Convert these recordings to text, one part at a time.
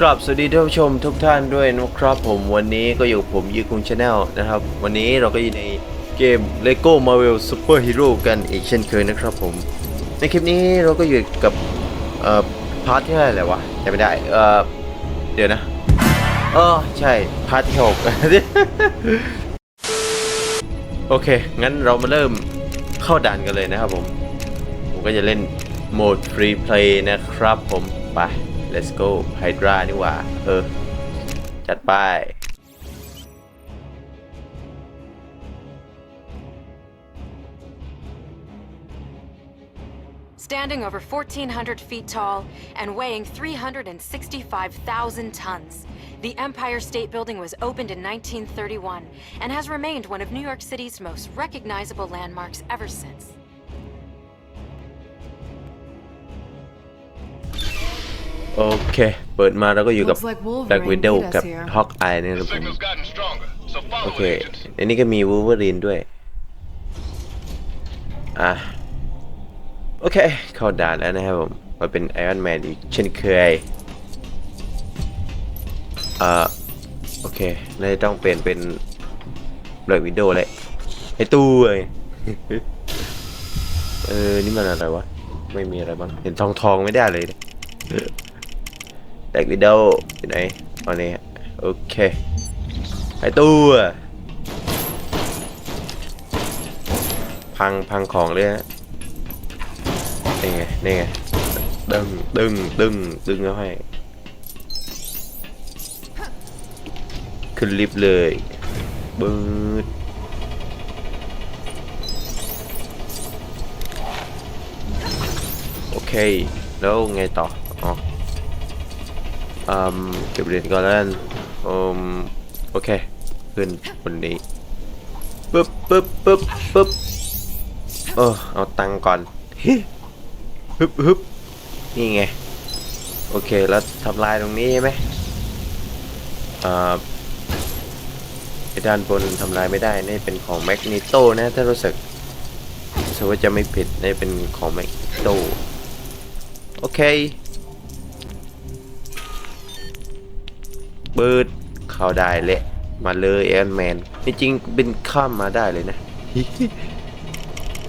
กราบสวัสดีท่านผู้ชมทุกท่านด้วยนะครับผมวันนี้ก็อยู่ผมยีคุงชาแนลนะครับ วันนี้เราก็อยู่ในเกม LEGO Marvel Super Hero กันอีกเช่นเคยนะครับผม ในคลิปนี้เราก็อยู่กับเอ่อพาร์ทที่เท่าไหร่แล้ววะจำไม่ได้เอ่อเดี๋ยวนะเออใช่พาร์ทที่หก โอเค งั้นเรามาเริ่มเข้าด่านกันเลยนะครับผม ผมก็จะเล่นโหมด Free Play นะครับผมไป let's go Hydra นี่หว่า เออ จัดไป Standing over 1,400 feet tall and weighing 365,000 tons, the Empire State Building was opened in 1931 and has remained one of New York City's most recognizable landmarks ever since. โอเค เปิดมาเราก็อยู่กับ Looks like Wolverine Black Widow beat us กับ here. Hawkeye นี่ครับผม Signal's gotten stronger, so โอ follow เค it, agents. ในนี้ก็มีวูเวอรีนด้วย อะ โอเค เข้าด่านแล้วนะครับผม มาเป็นไอรอนแมนอีกเช่นเคย อ่า โอเคน่าจะต้องเปลี่ยนเป็นเบิร์กวิดีโอเลยไอตู้เอ้ยเออ นี่มันอะไรวะ ไม่มีอะไรบ้าง เห็นทองทองๆไม่ได้เลย เนี่ยแบล็กวิดีโออยู่ไหนอันนี้โอเคไอตู้พังพังของเลยฮะนี่ไงนี่ไงดึงดึงดึงดึงแล้วให้ขึ้นลิฟต์เลยบืดโอเค แล้วไงต่อ อืมเก็บเหรียญก่อนแล้วกันอืมโอเค ขึ้นบนนี้ปึ๊บปึ๊บปึ๊บปึ๊บเออเอาตังก่อนฮึฮึบฮึบนี่ไง โอเค แล้วทำลายตรงนี้ใช่ไหมอ่าไอ้ด้านบนทำลายไม่ได้ นี่เป็นของแมกนิโตนะถ้ารู้สึกรู้สึกว่าจะไม่ผิดนี่เป็นของแมกนิโตโอเค เบิดเข้าได้เลยมาเลยแอนแมนจริงๆบินข้ามมาได้เลยนะ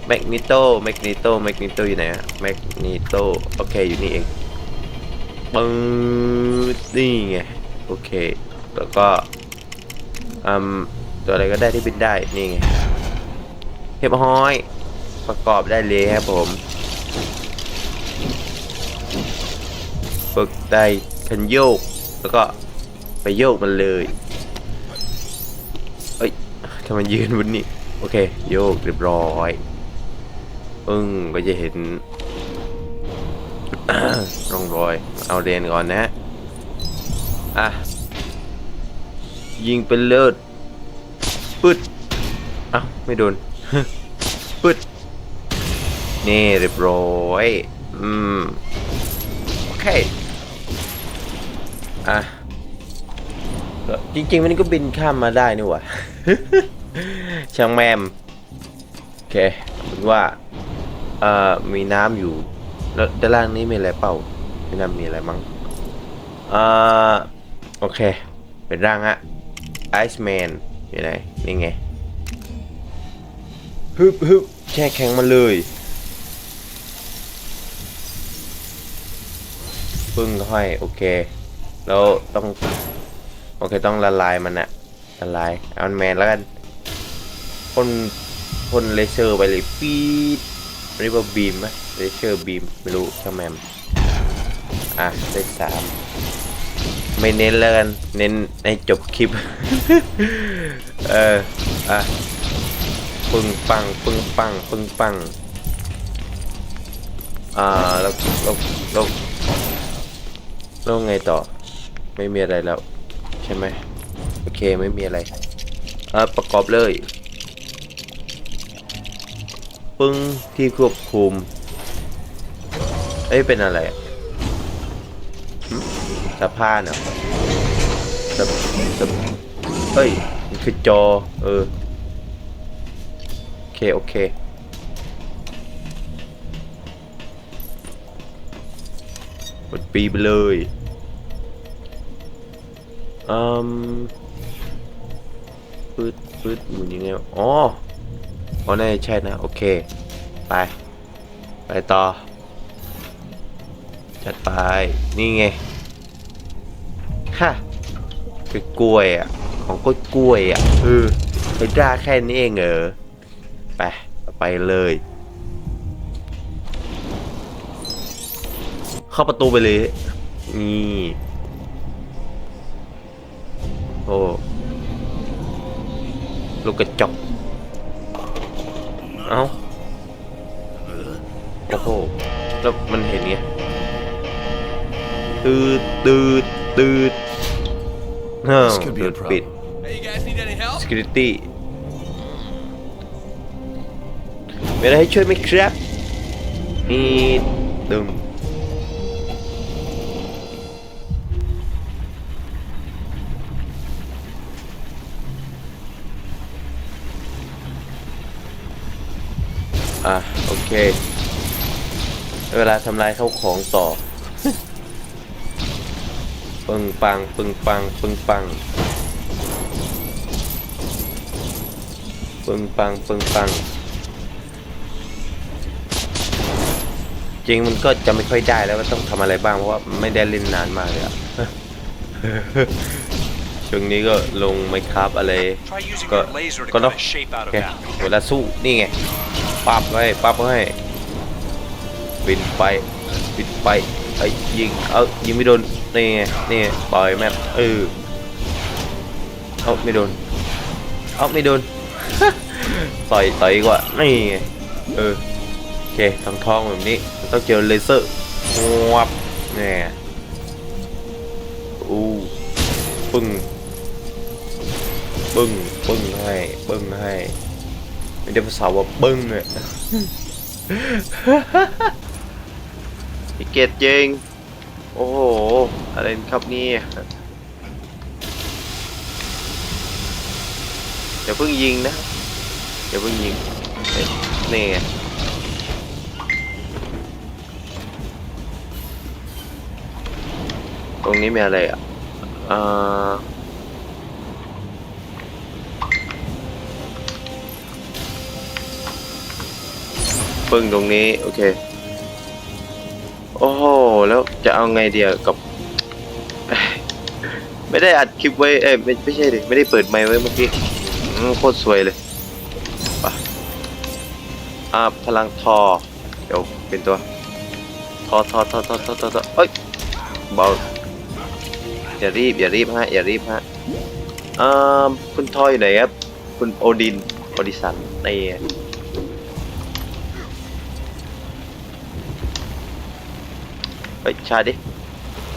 แมกนิโตแมกนิโตแมกนิโตอยู่ไหนอะแมกนิโตโอเคอยู่นี่เองปึ้งนี่ไงโอเค แล้วก็อืมตัวอะไรก็ได้ที่บินได้นี่ไงเห็บห้อยประกอบได้เลยครับผมฝึกได้คันโยกแล้วก็ ไปโยกมันเลยเอ้ยทำไมยืนบนนี้ โอเค โยกเรียบร้อยปึ้งก็จะเห็นร่องรอย เอาเรียนก่อนนะอะ ยิงเป็นเลิศปึ๊ดเอ้าไม่โดนปึ๊ดนี่เรียบร้อย อืม โอเค อะ จริง ๆ มันก็บินข้ามมาได้นี่หว่า ช่างแมม โอเคว่าเอ่อมีน้ำอยู่ แล้วด้านล่างนี้มีอะไรเปล่าไม่น่ามีอะไรมั้งอ่าโอเค เป็นร่างฮะไอซ์แมนอยู่ไหนนี่ไงฮึบฮึบแช่แข็งมาเลยปึ้งค่อยโอเค แล้วต้อง โอเคต้องละลายมันอะละลายเอาแมนแล้วกันพ่นพ่นเลเซอร์ไปเลยปี๊ดเรียกว่าบีมไหมเลเซอร์บีมไม่รู้ช่างแมมอะได้สามไม่เน้นแล้วกัน เน้นให้จบคลิป เออ อะ ปึ้งปัง ปึ้งปัง ปึ้งปัง อ่า แล้วแล้วแล้วแล้วไงต่อ ไม่มีอะไรแล้ว ใช่ไหมโอเคไม่มีอะไรอ่าประกอบเลย ปึ้งที่ควบคุม เอ้ยเป็นอะไรอะสะพานเหรอสะสะเฮ้ยมันคือจอ เออ โอเค โอเคกดปีไปเลย อืมปืดปืดหมุนยังไงวะอ๋ออ๋อน่าจะใช่นะ โอเค ไป ไปต่อ จัดไป นี่ไง ฮะคือกล้วยอะ ของก็กล้วยอะเออไปด่าแค่นี้เองเหรอ ไป ไปเลย เข้าประตูไปเลย นี่ โอ้ลูกกระจกเอ้าโอ้โหแล้วมันเห็นไงตืดตืดตืดเฮ้า This could be โด a นปิด problem. Hey, you guys need any help? security มีอะไรให้ช่วยไหมครับมีดึง เค เวลาทำลายเข้าของต่อ ปึงปัง ปึงปัง ปึงปัง ปึงปัง ปึงปัง จริงมันก็จะไม่ค่อยได้แล้วว่าต้องทำอะไรบ้าง เพราะว่าไม่ได้เล่นนานมากเลยอะช่วงนี้ก็ลงไม่ครับอะไร ก็ก็เนาะ a shape out โอเคเวลาสู้นี่ไง ปั๊บไว้ปั๊บไว้บินไปบินไปไอ้ยยิงเอายิงไม่โดนนี่ไงนี่ไงปล่อยแมปเออเอาไม่โดนเอาไม่โดนต่อยต่อยกว่านี่ไงเออโอเคทองทองแบบนี้ต้องเจอเลเซอร์วับนี่ไงอู้ปึ้งปึ้งปึ้งให้ปึ้งให้ ไม่ได้ภาษาว่าปึ้งเลยพิเกตจริงโอ้โห อะไรครับนี่อย่าเพิ่งยิงนะอย่าเพิ่งยิงเนี่ไงตรงนี้มีอะไรอะอ่า ปึ้งตรงนี้ โอเค โอ้โห แล้วจะเอาไงเดียวกับ ไม่ได้อัดคลิปไว้ เอ้ยไม่ไม่ใช่ดิไม่ได้เปิดไมค์ไว้เมื่อกี้โคตรสวยเลยอ่าพลังทอ เดี๋ยวเป็นตัว ทอทอทอทอทอทอทอเอ้ยเบาอย่ารีบอย่ารีบฮะอย่ารีบฮะอ่าคุณทออยู่ไหนครับ คุณโอดินโอดิสันนี่ไงเฮ้ยชาดิ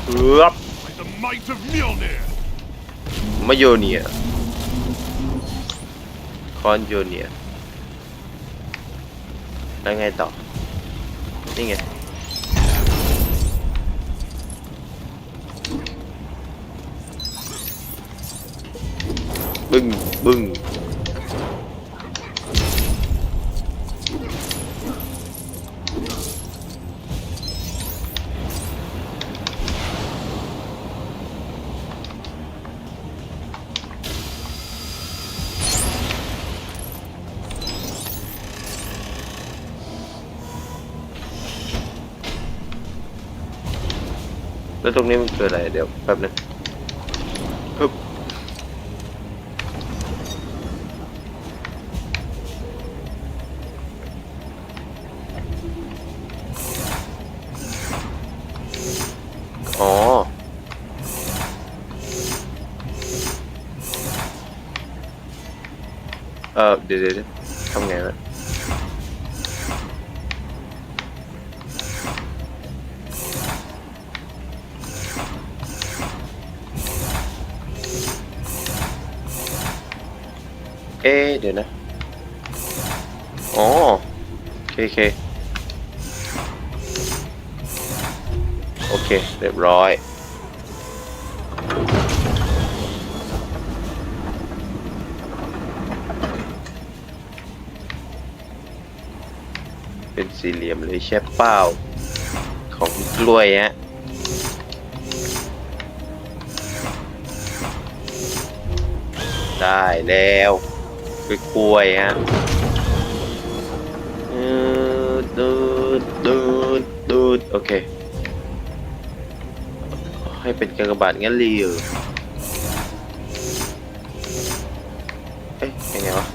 เอือบ Like the might of Mjolnir. มาโยเนียคอนโยเนียแล้วไงต่อ นี่ไงบึ้งบึ้ง แล้วตรงนี้มันคืออะไร เดี๋ยวแป๊บนึงฮึบอ๋อ เออเดี๋ยวเดี๋ยว เอ๊เดี๋ยวนะ อ๋อโอเคโอเค โอเค เรียบร้อยเป็นสี่เหลี่ยมเลยใช่เป้าของกล้วยฮะได้แล้ว กล้วยฮะดูดดูดดูดโอเค ให้เป็นกากบาทงั้นรีเหรอเอ๊ะยังไงวะ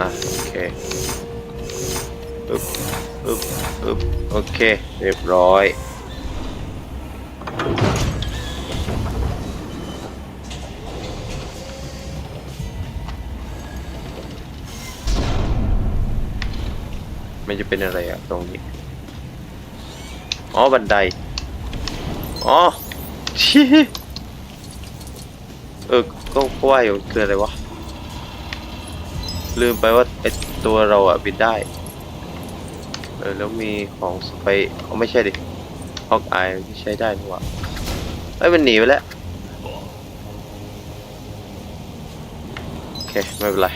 อะ โอเคอึ๊บอึ๊บอึ๊บโอเค เรียบร้อย มันจะเป็นอะไรอะตรงนี้ อ๋อบันได อ๋อชี้เออก็ก็ว่าอยู่คืออะไรวะ ลืมไปว่าไอตัวเราอะบินได้ เออแล้วมีของสไปเอาไม่ใช่ดิฮอกอายที่ใช้ได้นี่หว่าเอ้มันหนีไปแล้ว โอเค ไม่เป็นไร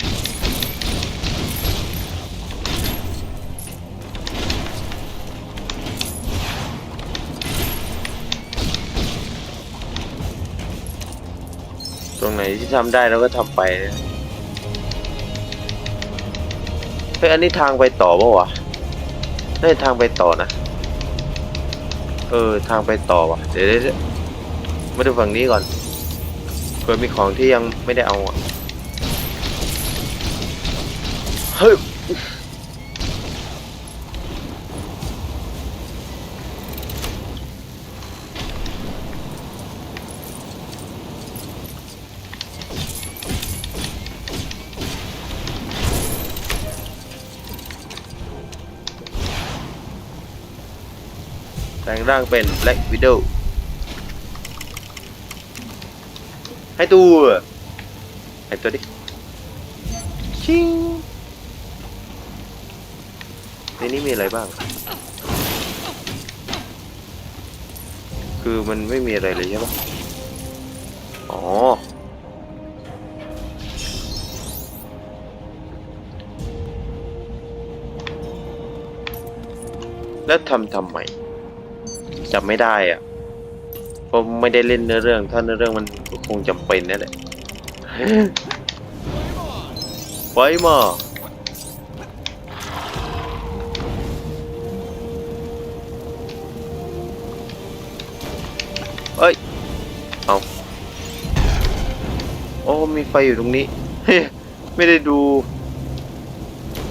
ตรงไหนที่ทำได้เราก็ทำไปนะเฮ้ยอันนี้ทางไปต่อปะวะน่าจะทางไปต่อนะ เออทางไปต่อวะเดี๋ยวเดี๋ยวเดี๋ยวมาดูฝั่งนี้ก่อนเผื่อมีของที่ยังไม่ได้เอาอะ แปลงร่างเป็น Black Widow ให้ตัวให้ตัวดิ ชิงในนี้มีอะไรบ้าง คือมันไม่มีอะไรเลยใช่ปะอ๋อ แล้วทำทำไม จำไม่ได้อะเพราะไม่ได้เล่นเนื้อเรื่อง ถ้าเนื้อเรื่องมันก็คงจำเป็นนั่นแหละไฟมาเอ้ย เอาโอ้ มีไฟอยู่ตรงนี้ไม่ได้ดู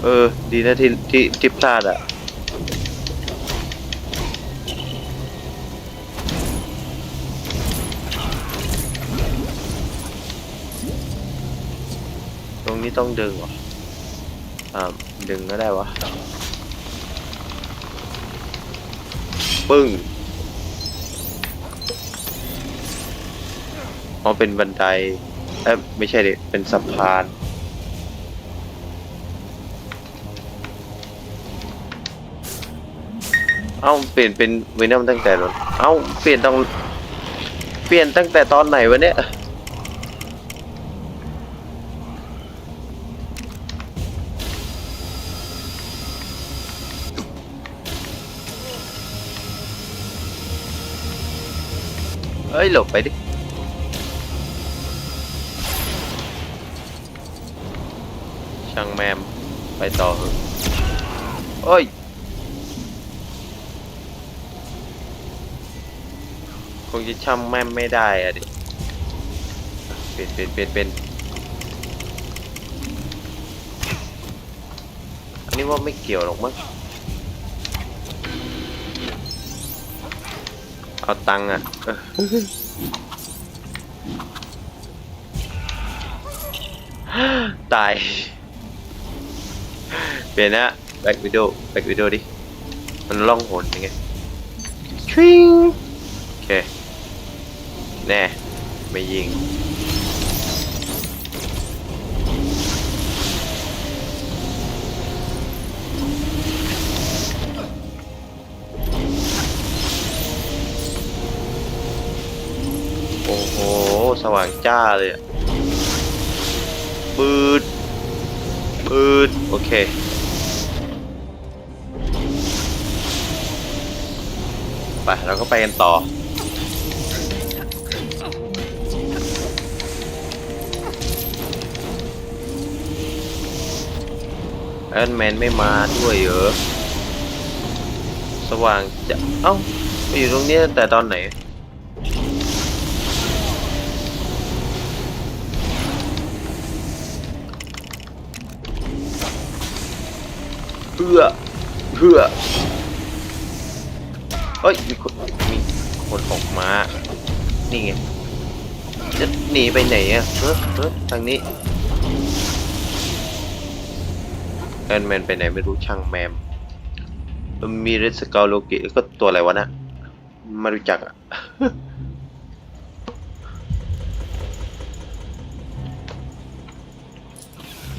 เออ ดีนะที่ที่ที่พลาดอะ ต้องดึงหรออ่าดึงก็ได้วะ ปึ้งอ๋อเป็นบันไดเอ้ยไม่ใช่ดิเป็นสะพานเอ้าเปลี่ยนเป็นเวนอมตั้งแต่ตอนเอ้าเปลี่ยนต้องเปลี่ยนตั้งแต่ตอนไหนวะเนี่ย เอ้ยหลบไปดิ ช่างแมม ไปต่อเถอะโอ้ย คงจะช่างแมมไม่ได้อะดิ เป็นเป็นเป็นเป็นอันนี้ว่าไม่เกี่ยวหรอกมั้ง เอาตังค์อะเออตาย เปลี่ยนนะแบ็กวิดีโอแบ็กวิดีโอดิ มันล่องหนยังไงชริงโอเค แน่ ไม่ยิง สว่างจ้าเลยอะปืดปืดโอเค ไปเราก็ไปกันต่อ แอนแมนไม่มาด้วยเหรอ สว่างจะ เอ้าไปอยู่ตรงนี้แต่ตอนไหน เพื่อเพื่อเฮ้ยมีคนมีคนออกมา นี่ไง จะหนีไปไหนอะเฮ้ยเฮ้ยทางนี้แอนแมนไปไหนไม่รู้ช่างแมมมันมีเรสกาโลกิก็ตัวอะไรวะนะไม่รู้จักอะ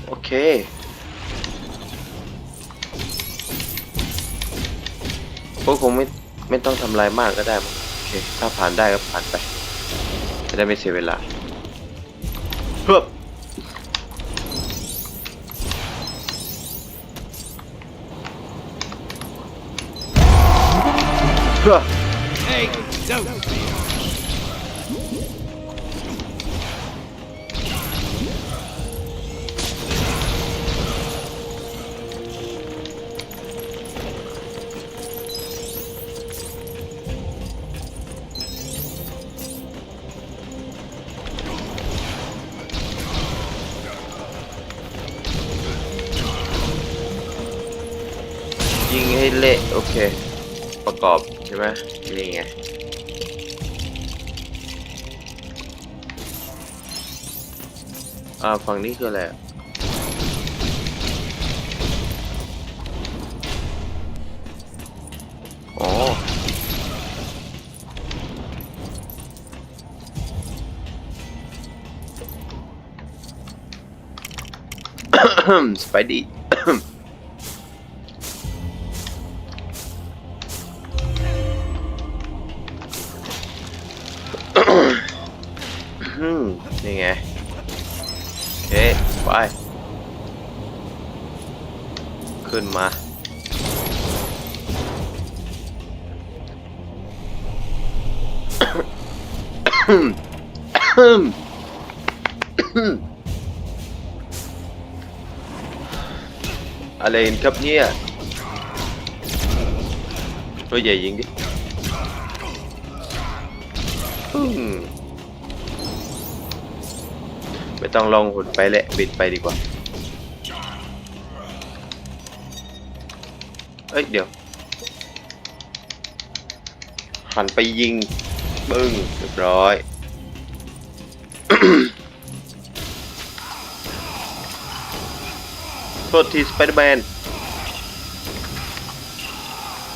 โอเค ก็คงไม่ไม่ต้องทำลายมากก็ได้มั้งโอเค ถ้าผ่านได้ก็ผ่านไป จะได้ไม่เสียเวลาเพิ่มเพื่อ เละโอเค ประกอบใช่ไหมนี่ไงอ่าฝั่งนี้คืออะไรอะอ๋อสไปดี้ อะไรกันครับเนี่ยตัวใหญ่ยิงดิไม่ต้องลองหุ่นไปแหละบินไปดีกว่า เอ้ยเดี๋ยว หันไปยิง บึ้งเรียบร้อย โทษทีสไปเดอร์แมน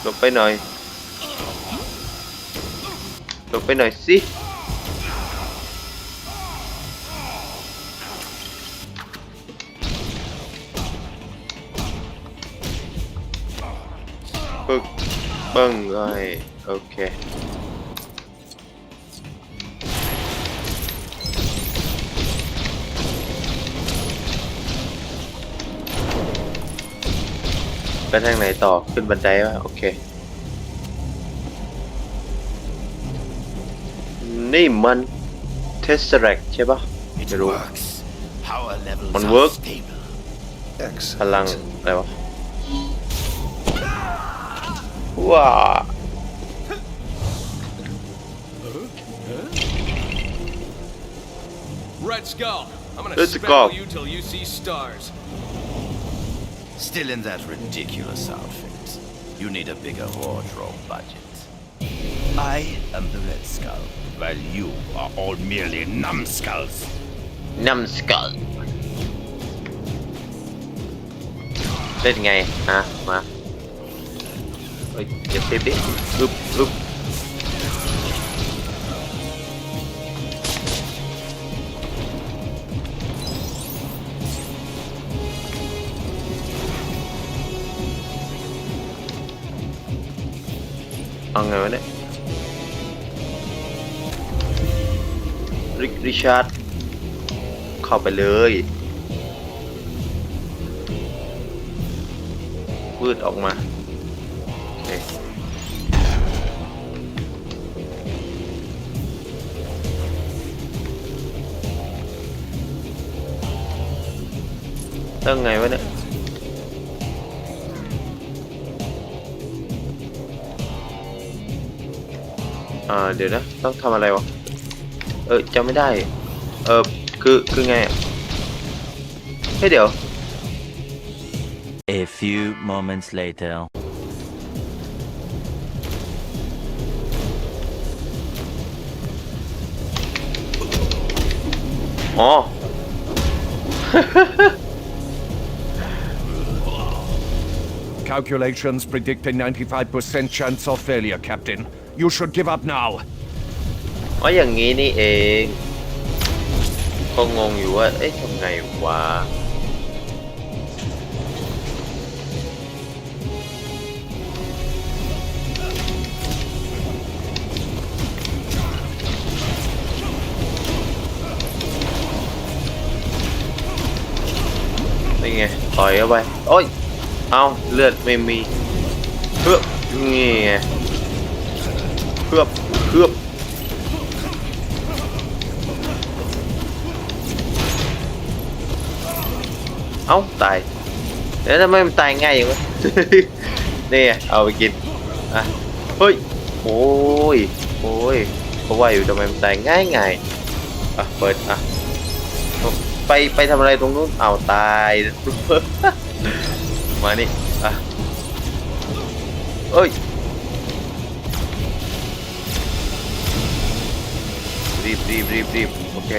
หลบไปหน่อยหลบไปหน่อยสิปึกเบิ้งเลยโอเค ไปทางไหนต่อขึ้นบันไดวะโอเค นี่มันเทสเ r กใช่ปะ It Pero- works. Power levels On are work? stable. พลัง อะไรวะว้า Red Skull, I'm gonna Red spell Skull. you till you see stars. Still in that ridiculous outfit. You need a bigger wardrobe budget. I am the Red Skull, while you are all merely numbskulls. Numbskull. Lên a à, mà. Wait, chụp tiếp đi. Búp. เอาไงวะเนี่ยริริชาร์ดเข้าไปเลยวืดออกมาต้องไงวะเนี่ย อ่า เดี๋ยวนะ ต้องทำอะไรวะ เออจำไม่ได้ เออ คือ คือไงอะเฮ้ยเดี๋ยว A few moments later. อ๋อ Calculations predict a 95% chance of failure, Captain. You should give up now. อ๋ออย่างนี้นี่เองก็งงอยู่ว่า เอ๊ะทำไงวะ นี่ไงต่อยเข้าไป โอ้ย เอาเลือดไม่มีเพื่อบนี่ไง เพื่อบเพื่อบเอ้าตายแล้วทำไมมันตายง่ายอย่างวะนี่เอาไปกินอะเฮ้ยโอ้ยโอ้ยเพราะว่าอยู่ทำไมมันตายง่ายง่ายอะเปิดอะไปไปทำอะไรตรงนู้นเอาตายมานี่อะเอ้ย รีบรีบรีบรีบโอเค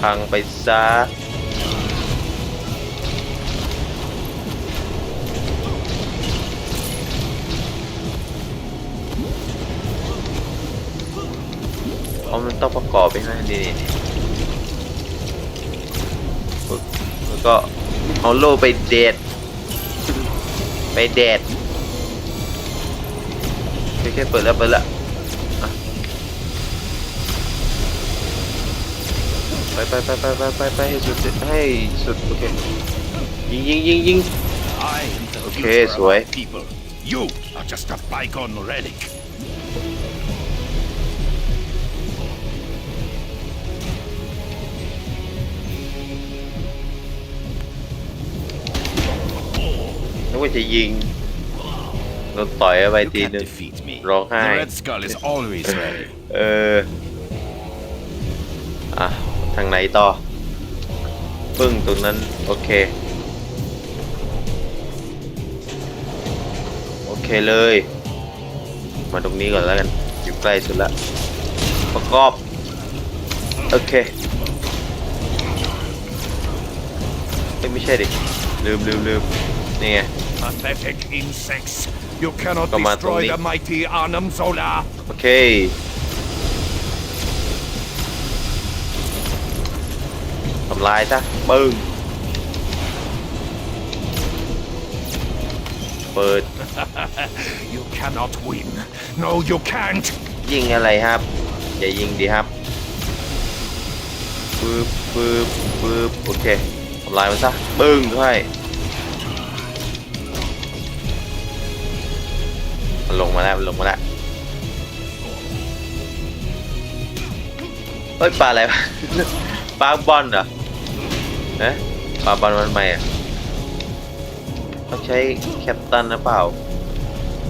พังไปซะเอามันต้องประกอบไปให้นี่นี่แล้วก็เอาโล่ไปเด็ดไปเด็ด โอเคเปิดแล้วเปิดแล้วอะไปไปไปไปไปไปไปให้สุดให้สุดโอเคยิงยิงยิงยิง I am the Okay, future of Sway. our people. You are just a bygone relic. นึกว่าจะยิงโดนต่อยเข้าไป You ที can't นึง defeat me. The ร้องไห้ Red Skull is always ready. เออ อะ ทางไหนต่อ ปึ้งตรงนั้น โอเค โอเคเลย มาตรงนี้ก่อนแล้วกัน อยู่ใกล้สุดละ ประกอบ โอเคเอ้ยไม่ใช่ดิ ลืมลืมลืมนี่ไง Pathetic insects. You cannot Come on, destroy Tony. the mighty Arnhem Zola. โอเค ทำลายซะปึ้ง เปิด You cannot win. No, you can't. ยิงอะไรครับ อย่ายิงดีครับปึ๊บปึ๊บปึ๊บโอเคทำลายมันซะปึ้งให้ มันลงมาแล้วมันลงมาแล้วเฮ้ยปลาอะไรวะ ปลาบอลเหรอเนะปลาบอลมันใหม่อะต้องใช้แคปตันนะเปล่า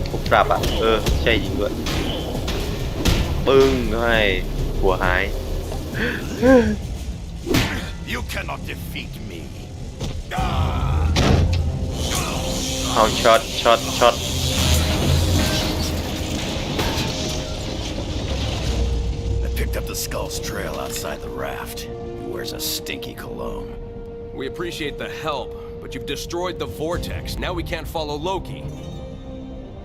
ผูกปรับอะ เออ ใช่จริงด้วยปึ้งให้หัวหาย You cannot defeat me. เอาช็อตช็อตช็อต up the skull's trail outside the raft. He wears a stinky cologne. We appreciate the help, but you've destroyed the vortex. Now we can't follow Loki.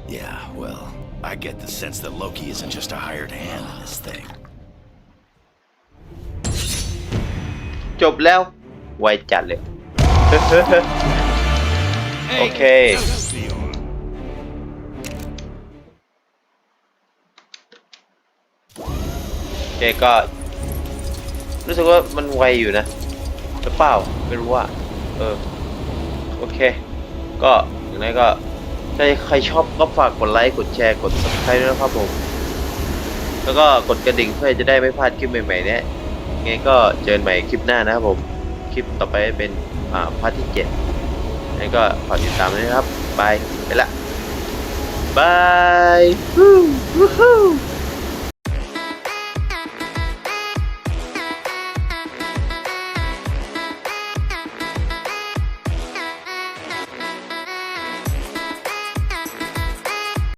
Yeah, well, I get the sense that Loki isn't just a hired hand in this thing. จบแล้ว ไวจัดเลย โอเค เคก็ รู้สึกว่ามันไวอยู่นะหรือเปล่าไม่รู้ว่าเออ โอเค ก็อย่างนั้นก็ถ้าใครชอบก็ฝากกดไลค์ กดแชร์ กด subscribe ด้วยนะครับผม แล้วก็กดกระดิ่งเพื่อจะได้ไม่พลาดคลิปใหม่ๆเนี่ยไงก็เจอกันใหม่คลิปหน้านะครับผม คลิปต่อไปเป็นอ่าพาร์ทที่เจ็ดเอนี่ก็ฝากติดตามด้วยนะครับ บาย ไปละบายฮู้ฮู้